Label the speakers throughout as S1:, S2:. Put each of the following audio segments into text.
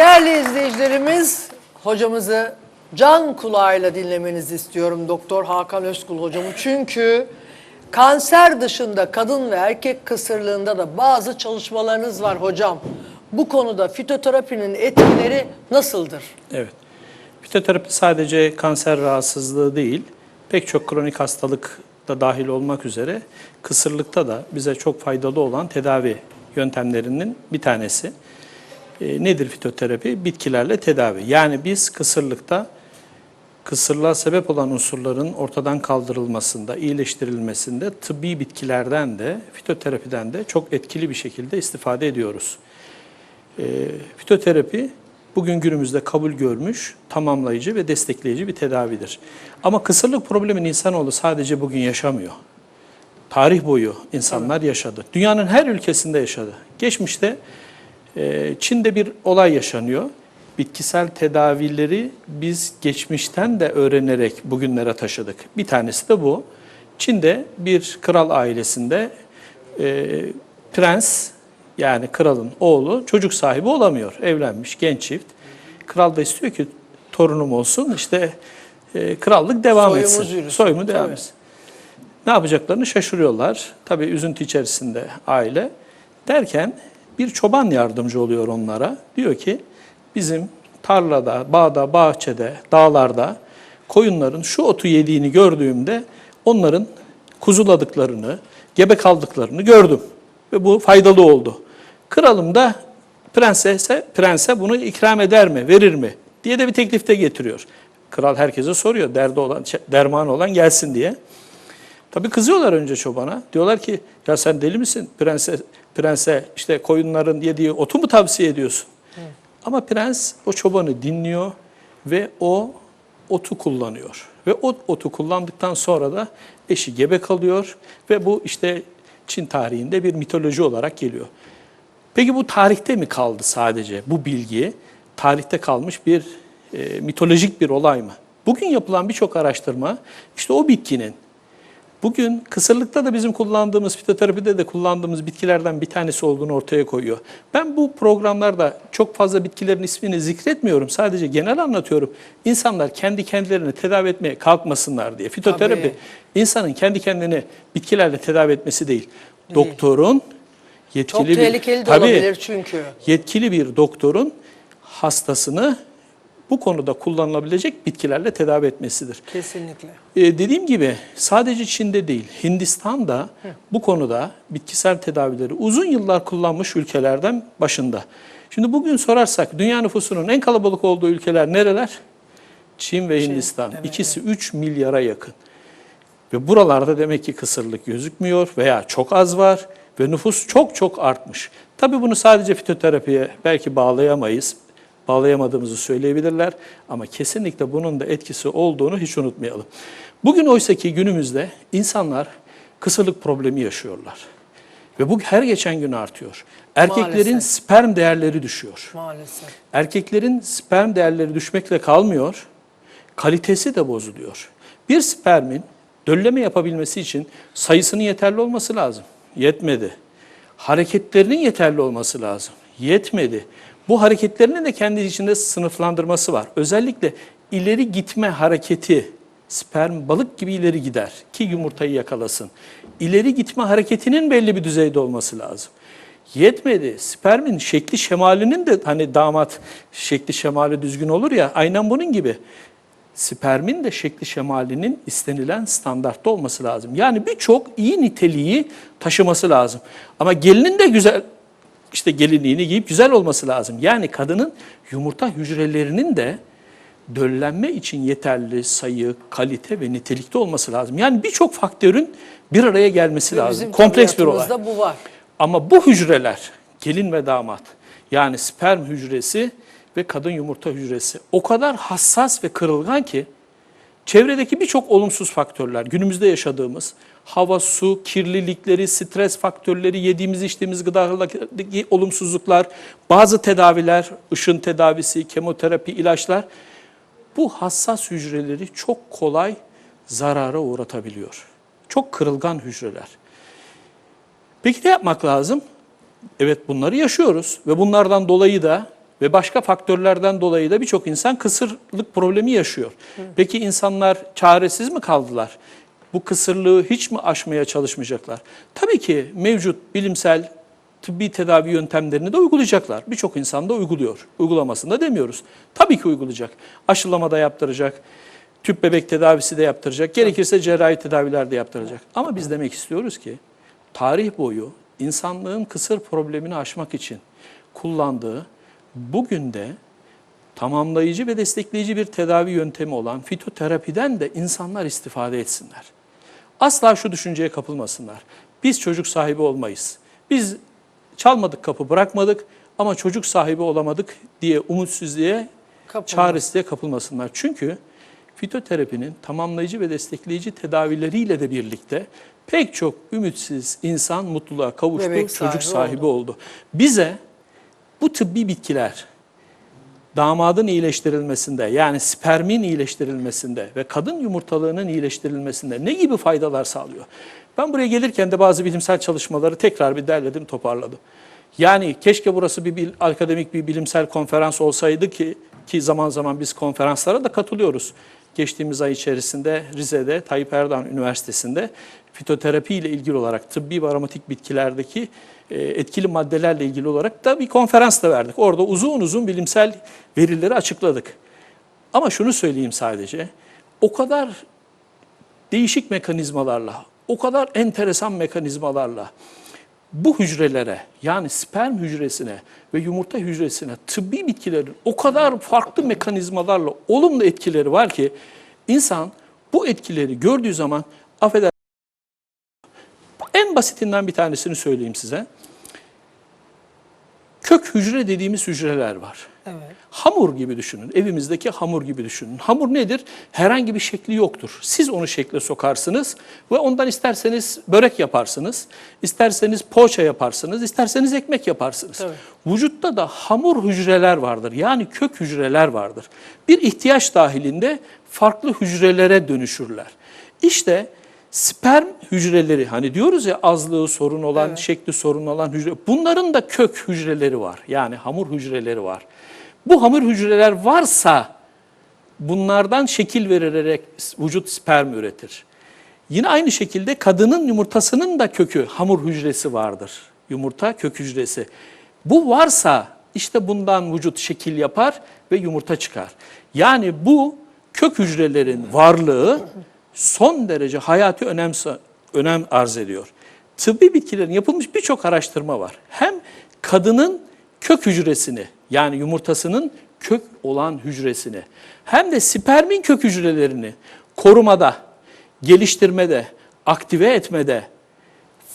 S1: Değerli izleyicilerimiz, hocamızı can kulağıyla dinlemenizi istiyorum Doktor Hakan Özkul hocamı. Çünkü kanser dışında kadın ve erkek kısırlığında da bazı çalışmalarınız var hocam. Bu konuda fitoterapinin etkileri nasıldır?
S2: Evet. Fitoterapi sadece kanser rahatsızlığı değil, pek çok kronik hastalık da dahil olmak üzere kısırlıkta da bize çok faydalı olan tedavi yöntemlerinin bir tanesi. E, nedir fitoterapi? Bitkilerle tedavi. Yani biz kısırlıkta kısırlığa sebep olan unsurların ortadan kaldırılmasında, iyileştirilmesinde tıbbi bitkilerden de, fitoterapiden de çok etkili bir şekilde istifade ediyoruz. E, fitoterapi bugün günümüzde kabul görmüş, tamamlayıcı ve destekleyici bir tedavidir. Ama kısırlık problemini insanoğlu sadece bugün yaşamıyor. Tarih boyu insanlar yaşadı. Dünyanın her ülkesinde yaşadı. Geçmişte Çin'de bir olay yaşanıyor. Bitkisel tedavileri biz geçmişten de öğrenerek bugünlere taşıdık. Bir tanesi de bu. Çin'de bir kral ailesinde e, prens yani kralın oğlu çocuk sahibi olamıyor. Evlenmiş genç çift. Kral da istiyor ki torunum olsun işte e, krallık devam
S1: Soyumuz
S2: etsin.
S1: yürüsün.
S2: Soyumu devam
S1: Tabii.
S2: etsin. Ne yapacaklarını şaşırıyorlar. Tabii üzüntü içerisinde aile. Derken bir çoban yardımcı oluyor onlara. Diyor ki bizim tarlada, bağda, bahçede, dağlarda koyunların şu otu yediğini gördüğümde onların kuzuladıklarını, gebe kaldıklarını gördüm. Ve bu faydalı oldu. Kralım da prensese, prense bunu ikram eder mi, verir mi diye de bir teklifte getiriyor. Kral herkese soruyor, derdi olan, dermanı olan gelsin diye. Tabii kızıyorlar önce çobana. Diyorlar ki ya sen deli misin? Prense, prense işte koyunların yediği otu mu tavsiye ediyorsun? Ama prens o çobanı dinliyor ve o otu kullanıyor. Ve o otu kullandıktan sonra da eşi gebe kalıyor ve bu işte Çin tarihinde bir mitoloji olarak geliyor. Peki bu tarihte mi kaldı sadece bu bilgi? Tarihte kalmış bir e, mitolojik bir olay mı? Bugün yapılan birçok araştırma işte o bitkinin Bugün kısırlıkta da bizim kullandığımız, fitoterapide de kullandığımız bitkilerden bir tanesi olduğunu ortaya koyuyor. Ben bu programlarda çok fazla bitkilerin ismini zikretmiyorum. Sadece genel anlatıyorum. İnsanlar kendi kendilerini tedavi etmeye kalkmasınlar diye. Fitoterapi
S1: Tabii.
S2: insanın kendi kendini bitkilerle tedavi etmesi değil. Doktorun yetkili
S1: Çok
S2: bir
S1: tehlikeli de
S2: Tabii,
S1: olabilir çünkü.
S2: yetkili bir doktorun hastasını bu konuda kullanılabilecek bitkilerle tedavi etmesidir.
S1: Kesinlikle.
S2: Ee, dediğim gibi sadece Çin'de değil, Hindistan'da bu konuda bitkisel tedavileri uzun yıllar kullanmış ülkelerden başında. Şimdi bugün sorarsak dünya nüfusunun en kalabalık olduğu ülkeler nereler? Çin ve Hindistan.
S1: evet,
S2: İkisi 3 milyara yakın. Ve buralarda demek ki kısırlık gözükmüyor veya çok az var ve nüfus çok çok artmış. Tabii bunu sadece fitoterapiye belki bağlayamayız. Bağlayamadığımızı söyleyebilirler ama kesinlikle bunun da etkisi olduğunu hiç unutmayalım. Bugün oysaki günümüzde insanlar kısırlık problemi yaşıyorlar. Ve bu her geçen gün artıyor. Erkeklerin
S1: Maalesef.
S2: sperm değerleri düşüyor.
S1: Maalesef.
S2: Erkeklerin sperm değerleri düşmekle kalmıyor, kalitesi de bozuluyor. Bir spermin dölleme yapabilmesi için sayısının yeterli olması lazım. Yetmedi. Hareketlerinin yeterli olması lazım. Yetmedi. Bu hareketlerinin de kendi içinde sınıflandırması var. Özellikle ileri gitme hareketi sperm balık gibi ileri gider ki yumurtayı yakalasın. İleri gitme hareketinin belli bir düzeyde olması lazım. Yetmedi. Spermin şekli şemalinin de hani damat şekli şemali düzgün olur ya aynen bunun gibi. Spermin de şekli şemalinin istenilen standartta olması lazım. Yani birçok iyi niteliği taşıması lazım. Ama gelinin de güzel işte gelinliğini giyip güzel olması lazım. Yani kadının yumurta hücrelerinin de döllenme için yeterli sayı, kalite ve nitelikte olması lazım. Yani birçok faktörün bir araya gelmesi
S1: Ve
S2: lazım.
S1: bizim
S2: Kompleks bir olay.
S1: bu var.
S2: Ama bu hücreler, gelin ve damat, yani sperm hücresi ve kadın yumurta hücresi o kadar hassas ve kırılgan ki çevredeki birçok olumsuz faktörler, günümüzde yaşadığımız hava, su, kirlilikleri, stres faktörleri, yediğimiz içtiğimiz gıdalardaki olumsuzluklar, bazı tedaviler, ışın tedavisi, kemoterapi, ilaçlar bu hassas hücreleri çok kolay zarara uğratabiliyor. Çok kırılgan hücreler. Peki ne yapmak lazım? Evet bunları yaşıyoruz ve bunlardan dolayı da ve başka faktörlerden dolayı da birçok insan kısırlık problemi yaşıyor. Peki insanlar çaresiz mi kaldılar? Bu kısırlığı hiç mi aşmaya çalışmayacaklar? Tabii ki mevcut bilimsel tıbbi tedavi yöntemlerini de uygulayacaklar. Birçok insan da uyguluyor. Uygulamasını da demiyoruz. Tabii ki uygulayacak. Aşılama da yaptıracak. Tüp bebek tedavisi de yaptıracak. Gerekirse cerrahi tedaviler de yaptıracak. Ama biz demek istiyoruz ki tarih boyu insanlığın kısır problemini aşmak için kullandığı bugün de tamamlayıcı ve destekleyici bir tedavi yöntemi olan fitoterapiden de insanlar istifade etsinler. Asla şu düşünceye kapılmasınlar. Biz çocuk sahibi olmayız. Biz çalmadık kapı bırakmadık ama çocuk sahibi olamadık diye umutsuzluğa,
S1: Kapılmaz.
S2: çaresizliğe kapılmasınlar. Çünkü fitoterapinin tamamlayıcı ve destekleyici tedavileriyle de birlikte pek çok ümitsiz insan mutluluğa kavuştu,
S1: Bebek
S2: çocuk
S1: sahibi
S2: sahibi oldu. Bize bu tıbbi bitkiler damadın iyileştirilmesinde yani spermin iyileştirilmesinde ve kadın yumurtalığının iyileştirilmesinde ne gibi faydalar sağlıyor? Ben buraya gelirken de bazı bilimsel çalışmaları tekrar bir derledim, toparladım. Yani keşke burası bir bil- akademik bir bilimsel konferans olsaydı ki ki zaman zaman biz konferanslara da katılıyoruz. Geçtiğimiz ay içerisinde Rize'de Tayyip Erdoğan Üniversitesi'nde fitoterapi ile ilgili olarak tıbbi ve aromatik bitkilerdeki e, etkili maddelerle ilgili olarak da bir konferans da verdik. Orada uzun uzun bilimsel verileri açıkladık. Ama şunu söyleyeyim sadece. O kadar değişik mekanizmalarla, o kadar enteresan mekanizmalarla bu hücrelere yani sperm hücresine ve yumurta hücresine tıbbi bitkilerin o kadar farklı mekanizmalarla olumlu etkileri var ki insan bu etkileri gördüğü zaman affeder en basitinden bir tanesini söyleyeyim size. Kök hücre dediğimiz hücreler var.
S1: Evet.
S2: Hamur gibi düşünün. Evimizdeki hamur gibi düşünün. Hamur nedir? Herhangi bir şekli yoktur. Siz onu şekle sokarsınız ve ondan isterseniz börek yaparsınız, isterseniz poğaça yaparsınız, isterseniz ekmek yaparsınız.
S1: Tabii.
S2: Vücutta da hamur hücreler vardır. Yani kök hücreler vardır. Bir ihtiyaç dahilinde farklı hücrelere dönüşürler. İşte sperm hücreleri hani diyoruz ya azlığı sorun olan,
S1: Evet.
S2: şekli sorun olan hücre. Bunların da kök hücreleri var. Yani hamur hücreleri var. Bu hamur hücreler varsa bunlardan şekil verilerek vücut sperm üretir. Yine aynı şekilde kadının yumurtasının da kökü hamur hücresi vardır. Yumurta kök hücresi. Bu varsa işte bundan vücut şekil yapar ve yumurta çıkar. Yani bu kök hücrelerin varlığı son derece hayati önem, önem arz ediyor. Tıbbi bitkilerin yapılmış birçok araştırma var. Hem kadının kök hücresini yani yumurtasının kök olan hücresini hem de spermin kök hücrelerini korumada, geliştirmede, aktive etmede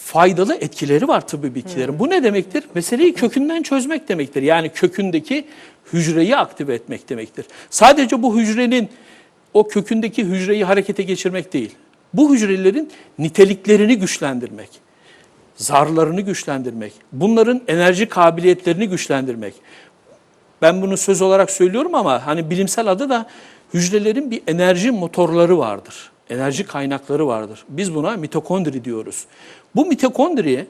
S2: faydalı etkileri var tıbbi bitkilerin. Bu ne demektir? Meseleyi kökünden çözmek demektir. Yani kökündeki hücreyi aktive etmek demektir. Sadece bu hücrenin o kökündeki hücreyi harekete geçirmek değil. Bu hücrelerin niteliklerini güçlendirmek, zarlarını güçlendirmek, bunların enerji kabiliyetlerini güçlendirmek. Ben bunu söz olarak söylüyorum ama hani bilimsel adı da hücrelerin bir enerji motorları vardır. Enerji kaynakları vardır. Biz buna mitokondri diyoruz. Bu mitokondri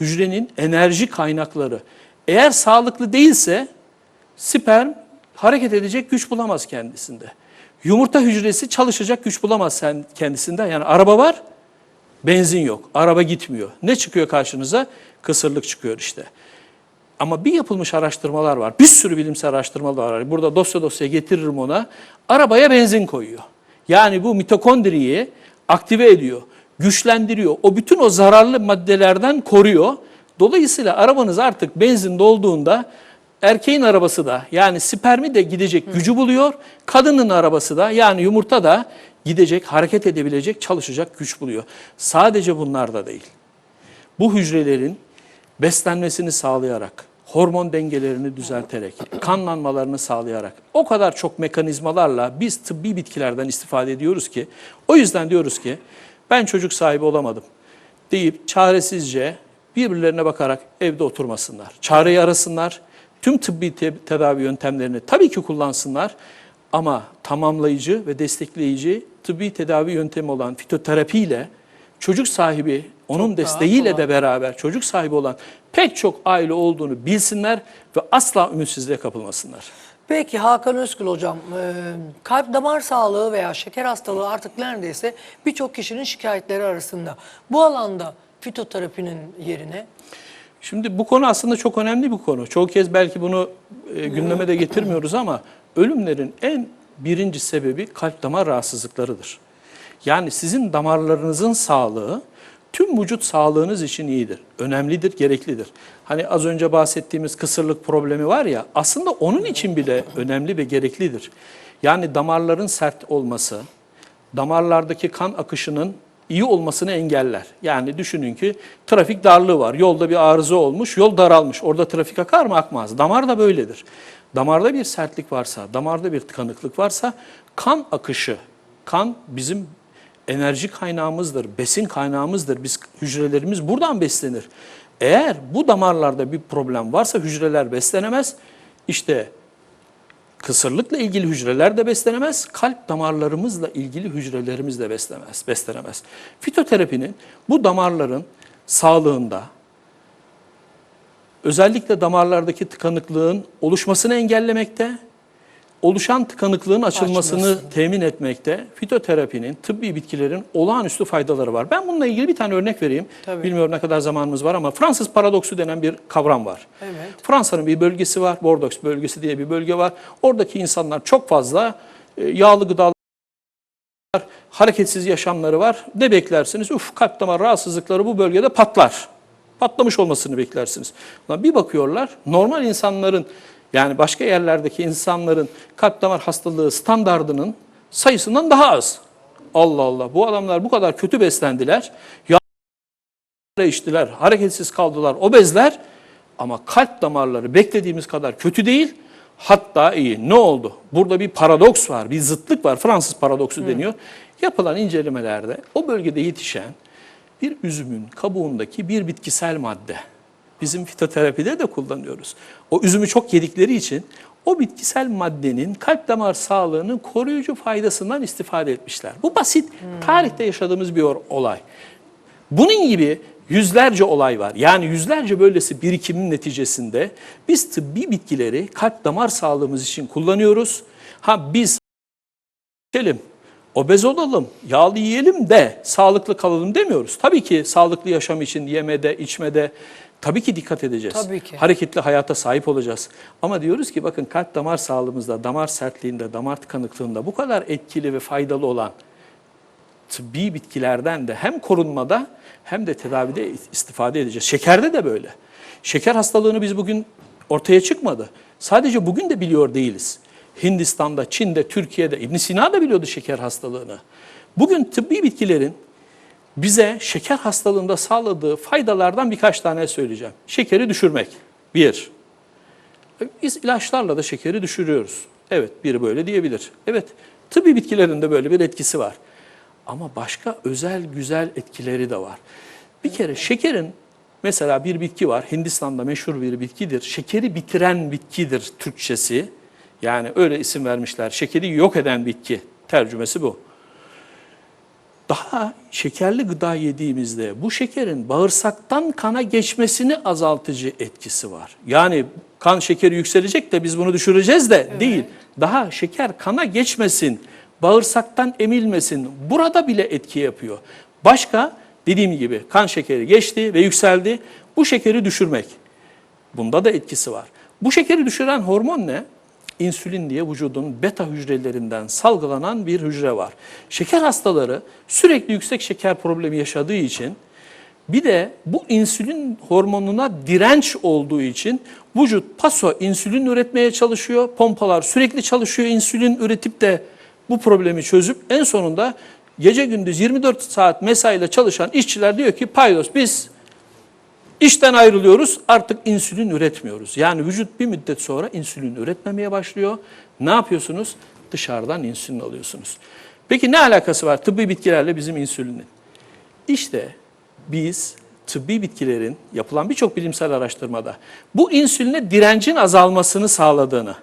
S2: hücrenin enerji kaynakları. Eğer sağlıklı değilse sperm hareket edecek güç bulamaz kendisinde. Yumurta hücresi çalışacak güç bulamaz sen kendisinde. Yani araba var, benzin yok. Araba gitmiyor. Ne çıkıyor karşınıza? Kısırlık çıkıyor işte. Ama bir yapılmış araştırmalar var. Bir sürü bilimsel araştırmalar var. Burada dosya dosya getiririm ona. Arabaya benzin koyuyor. Yani bu mitokondriyi aktive ediyor, güçlendiriyor. O bütün o zararlı maddelerden koruyor. Dolayısıyla arabanız artık benzin dolduğunda erkeğin arabası da yani spermi de gidecek gücü buluyor. Kadının arabası da yani yumurta da gidecek, hareket edebilecek, çalışacak güç buluyor. Sadece bunlar da değil. Bu hücrelerin beslenmesini sağlayarak, hormon dengelerini düzelterek, kanlanmalarını sağlayarak o kadar çok mekanizmalarla biz tıbbi bitkilerden istifade ediyoruz ki o yüzden diyoruz ki ben çocuk sahibi olamadım deyip çaresizce birbirlerine bakarak evde oturmasınlar. Çareyi arasınlar. Tüm tıbbi te- tedavi yöntemlerini tabii ki kullansınlar ama tamamlayıcı ve destekleyici tıbbi tedavi yöntemi olan fitoterapiyle çocuk sahibi, onun
S1: Çok
S2: desteğiyle de beraber çocuk sahibi olan pek çok aile olduğunu bilsinler ve asla ümitsizliğe kapılmasınlar.
S1: Peki Hakan Özkul hocam, e, kalp damar sağlığı veya şeker hastalığı artık neredeyse birçok kişinin şikayetleri arasında. Bu alanda fitoterapinin yerine
S2: Şimdi bu konu aslında çok önemli bir konu. Çoğu kez belki bunu e, gündeme de getirmiyoruz ama ölümlerin en birinci sebebi kalp damar rahatsızlıklarıdır. Yani sizin damarlarınızın sağlığı tüm vücut sağlığınız için iyidir. Önemlidir, gereklidir. Hani az önce bahsettiğimiz kısırlık problemi var ya aslında onun için bile önemli ve gereklidir. Yani damarların sert olması, damarlardaki kan akışının iyi olmasını engeller. Yani düşünün ki trafik darlığı var. Yolda bir arıza olmuş, yol daralmış. Orada trafik akar mı? Akmaz. Damar da böyledir. Damarda bir sertlik varsa, damarda bir tıkanıklık varsa kan akışı, kan bizim enerji kaynağımızdır, besin kaynağımızdır. Biz hücrelerimiz buradan beslenir. Eğer bu damarlarda bir problem varsa hücreler beslenemez. İşte Kısırlıkla ilgili hücreler de beslenemez, kalp damarlarımızla ilgili hücrelerimiz de beslenemez, beslenemez. Fitoterapinin bu damarların sağlığında özellikle damarlardaki tıkanıklığın oluşmasını engellemekte, oluşan tıkanıklığın açılmasını
S1: Açmasını.
S2: temin etmekte fitoterapinin, tıbbi bitkilerin olağanüstü faydaları var. Ben bununla ilgili bir tane örnek vereyim.
S1: Tabii.
S2: Bilmiyorum ne kadar zamanımız var ama Fransız paradoksu denen bir kavram var.
S1: Evet.
S2: Fransa'nın bir bölgesi var, Bordeaux bölgesi diye bir bölge var. Oradaki insanlar çok fazla e, yağlı gıdalar, hareketsiz yaşamları var. Ne beklersiniz? Uf kalp damar rahatsızlıkları bu bölgede patlar. Patlamış olmasını beklersiniz. Bir bakıyorlar normal insanların yani başka yerlerdeki insanların kalp damar hastalığı standardının sayısından daha az. Allah Allah bu adamlar bu kadar kötü beslendiler. Yağ içtiler, hareketsiz kaldılar, obezler ama kalp damarları beklediğimiz kadar kötü değil. Hatta iyi. Ne oldu? Burada bir paradoks var, bir zıtlık var. Fransız paradoksu deniyor. Yapılan incelemelerde o bölgede yetişen bir üzümün kabuğundaki bir bitkisel madde. Bizim fitoterapide de kullanıyoruz. O üzümü çok yedikleri için o bitkisel maddenin kalp damar sağlığının koruyucu faydasından istifade etmişler. Bu basit, tarihte yaşadığımız bir olay. Bunun gibi yüzlerce olay var. Yani yüzlerce böylesi birikimin neticesinde biz tıbbi bitkileri kalp damar sağlığımız için kullanıyoruz. Ha biz içelim, obez olalım, yağlı yiyelim de sağlıklı kalalım demiyoruz. Tabii ki sağlıklı yaşam için yemede, içmede tabii ki dikkat edeceğiz.
S1: Tabii ki.
S2: Hareketli hayata sahip olacağız. Ama diyoruz ki bakın kalp damar sağlığımızda, damar sertliğinde, damar tıkanıklığında bu kadar etkili ve faydalı olan tıbbi bitkilerden de hem korunmada hem de tedavide istifade edeceğiz. Şekerde de böyle. Şeker hastalığını biz bugün ortaya çıkmadı. Sadece bugün de biliyor değiliz. Hindistan'da, Çin'de, Türkiye'de İbn Sina da biliyordu şeker hastalığını. Bugün tıbbi bitkilerin bize şeker hastalığında sağladığı faydalardan birkaç tane söyleyeceğim. Şekeri düşürmek. Bir. Biz ilaçlarla da şekeri düşürüyoruz. Evet, biri böyle diyebilir. Evet, tıbbi bitkilerin de böyle bir etkisi var. Ama başka özel güzel etkileri de var. Bir kere şekerin mesela bir bitki var. Hindistan'da meşhur bir bitkidir. Şekeri bitiren bitkidir Türkçesi. Yani öyle isim vermişler. Şekeri yok eden bitki. Tercümesi bu. Daha şekerli gıda yediğimizde bu şekerin bağırsaktan kana geçmesini azaltıcı etkisi var. Yani kan şekeri yükselecek de biz bunu düşüreceğiz de değil. Daha şeker kana geçmesin, bağırsaktan emilmesin. Burada bile etki yapıyor. Başka dediğim gibi kan şekeri geçti ve yükseldi. Bu şekeri düşürmek. Bunda da etkisi var. Bu şekeri düşüren hormon ne? İnsülin diye vücudun beta hücrelerinden salgılanan bir hücre var. Şeker hastaları sürekli yüksek şeker problemi yaşadığı için bir de bu insülin hormonuna direnç olduğu için vücut paso insülin üretmeye çalışıyor. Pompalar sürekli çalışıyor insülin üretip de bu problemi çözüp en sonunda gece gündüz 24 saat mesaiyle çalışan işçiler diyor ki paydos biz İşten ayrılıyoruz artık insülin üretmiyoruz. Yani vücut bir müddet sonra insülin üretmemeye başlıyor. Ne yapıyorsunuz? Dışarıdan insülin alıyorsunuz. Peki ne alakası var tıbbi bitkilerle bizim insülinin? İşte biz tıbbi bitkilerin yapılan birçok bilimsel araştırmada bu insüline direncin azalmasını sağladığını,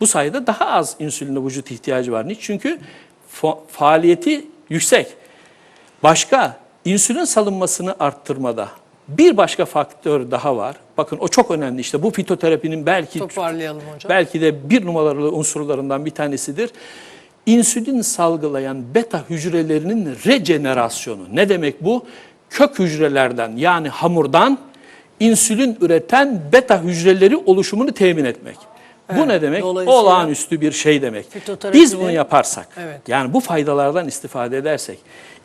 S2: bu sayede daha az insüline vücut ihtiyacı var. Niçin? Çünkü fa- faaliyeti yüksek. Başka insülin salınmasını arttırmada bir başka faktör daha var. Bakın o çok önemli işte bu fitoterapinin belki
S1: Toparlayalım hocam.
S2: belki de bir numaralı unsurlarından bir tanesidir. İnsülin salgılayan beta hücrelerinin rejenerasyonu. Ne demek bu? Kök hücrelerden yani hamurdan insülin üreten beta hücreleri oluşumunu temin etmek. bu
S1: Evet,
S2: ne demek? Olağanüstü bir şey demek. Biz bunu yaparsak,
S1: Evet.
S2: yani bu faydalardan istifade edersek,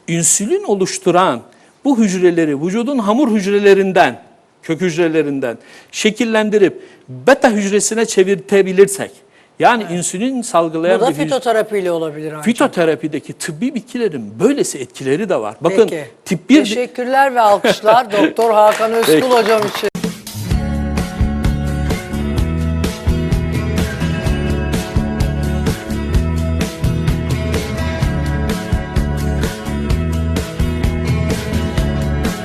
S2: insülin oluşturan bu hücreleri vücudun hamur hücrelerinden, kök hücrelerinden şekillendirip beta hücresine çevirtebilirsek, yani insülin salgılayan
S1: Bu da fitoterapiyle olabilir ancak.
S2: Fitoterapideki tıbbi bitkilerin böylesi etkileri de var. Bakın
S1: Peki.
S2: tip 1
S1: Teşekkürler ve alkışlar Doktor Hakan Özkul
S2: Peki.
S1: hocam için.